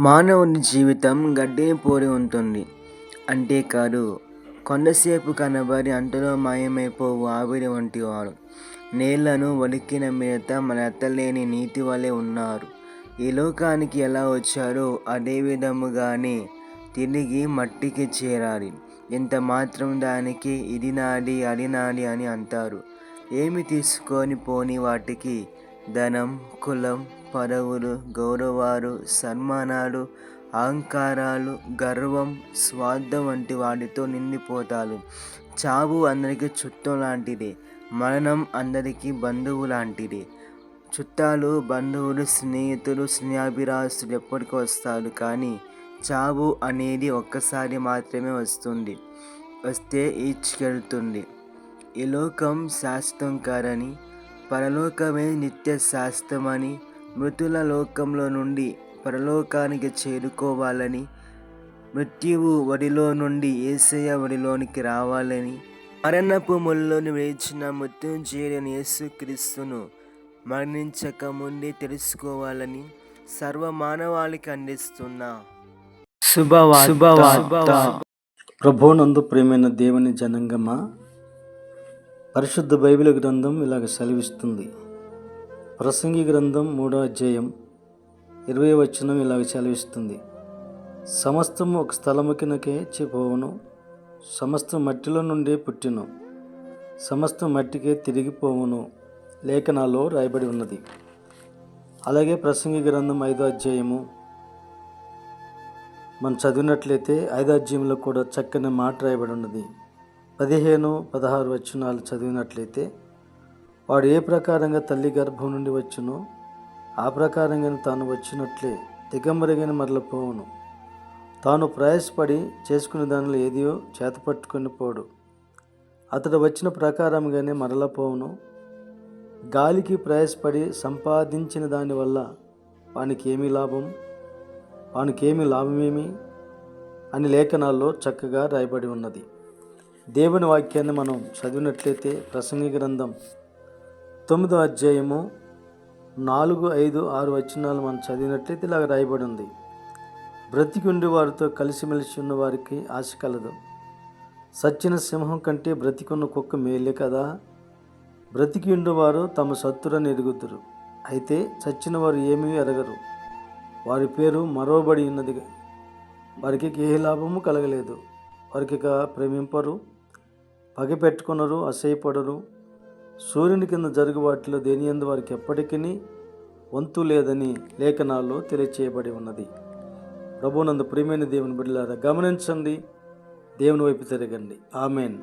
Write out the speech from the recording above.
మానవుని జీవితం గడ్డిని పోలి ఉంటుంది. అంతేకాదు కొంతసేపు కనబడి అంతలో మాయమైపోవు ఆవిరి వంటివారు నేలను వణికిన మన ఎత్తలేని నీటి వలె ఉన్నారు. ఈ లోకానికి ఎలా వచ్చారో అదే విధముగానే తిరిగి మట్టికి చేరాలి. ఎంత మాత్రం దానికి ఇది నాది అది నాది అని అంటారు. ఏమి తీసుకొని పోని వాటికి ధనం కులం పదవులు గౌరవాలు సన్మానాలు అహంకారాలు గర్వం స్వార్థం వంటి వాటితో నిండిపోతారు చావు అందరికీ చుట్టం లాంటిది మరణం అందరికీ బంధువు లాంటిది. చుట్టాలు బంధువులు స్నేహితులు స్నేహాభిరాసులు ఎప్పటికీ వస్తారు కానీ చావు అనేది ఒక్కసారి మాత్రమే వస్తుంది వస్తే ఈడ్చుకెళ్తుంది. ఈ లోకం శాశ్వతం కాదని పరలోకమే నిత్య శాశ్వతమని మృతుల లోకంలో నుండి పరలోకానికి చేరుకోవాలని మృత్యువు వడిలో నుండి ఏసయ్య వడిలోనికి రావాలని మరణపు ముల్లోని వేచిన మృత్యుంజయుడైన యేసుక్రీస్తును మరణించక ముందే తెలుసుకోవాలని సర్వ మానవాళికి అందిస్తున్న ప్రభునందు ప్రేమైన దేవుని జనంగమా పరిశుద్ధ బైబిల్ గ్రంథం ఇలాగ సెలవిస్తుంది. ప్రసంగి గ్రంథం మూడో అధ్యాయం ఇరవై వచనం ఇలాగ సెలవిస్తుంది సమస్తము ఒక స్థలముకినకే చిపోవును సమస్తం మట్టిలో నుండి పుట్టిను సమస్తం మట్టికే తిరిగిపోవును లేఖనాల్లో రాయబడి ఉన్నది. అలాగే ప్రసంగి గ్రంథం ఐదో అధ్యాయము మనం చదివినట్లయితే ఐదో అధ్యాయంలో కూడా చక్కని మాట రాయబడి ఉన్నది. పదిహేను పదహారు వచనాలు చదివినట్లయితే వాడు ఏ ప్రకారంగా తల్లి గర్భం నుండి వచ్చునో ఆ ప్రకారంగా తాను వచ్చినట్లే దిగంబరిగాని మరలపోవును తాను ప్రయాసపడి చేసుకునే దానిలో ఏదియో చేతపట్టుకుని పోడు. అతడు వచ్చిన ప్రకారంగానే మరలపోవును గాలికి ప్రయాసపడి సంపాదించిన దానివల్ల వానికి ఏమి లాభం? వానికేమి ఏమి లాభమేమి? అని లేఖనాల్లో చక్కగా రాయబడి ఉన్నది. దేవుని వాక్యాన్ని మనం చదివినట్లయితే ప్రసంగి గ్రంథం తొమ్మిదో అధ్యాయము నాలుగు ఐదు ఆరు వచనాలు మనం చదివినట్లయితే ఇలాగ రాయబడి ఉంది. బ్రతికి ఉండి వారితో కలిసిమెలిసి ఉన్న వారికి ఆశ కలదు. సచ్చిన సింహం కంటే బ్రతికున్న కుక్క మేలే కదా? బ్రతికి ఉండేవారు తమ సత్తురని ఎరుగుతురు అయితే చచ్చిన వారు ఏమీ ఎరగరు. వారి పేరు మరోబడి ఉన్నది. వారికి ఏ లాభము కలగలేదు. వారికి ఇక ప్రేమింపరు. పగ పెట్టుకున్నారు అసహ్యపడరు. సూర్యుని కింద జరుగు వాటిలో దేని ఎందు వారికి ఎప్పటికీ వంతు లేదని లేఖనాల్లో తెలియచేయబడి ఉన్నది. ప్రభునందు ప్రియమైన దేవుని బిడ్డలారా గమనించండి దేవుని వైపు తిరగండి. ఆమెన్.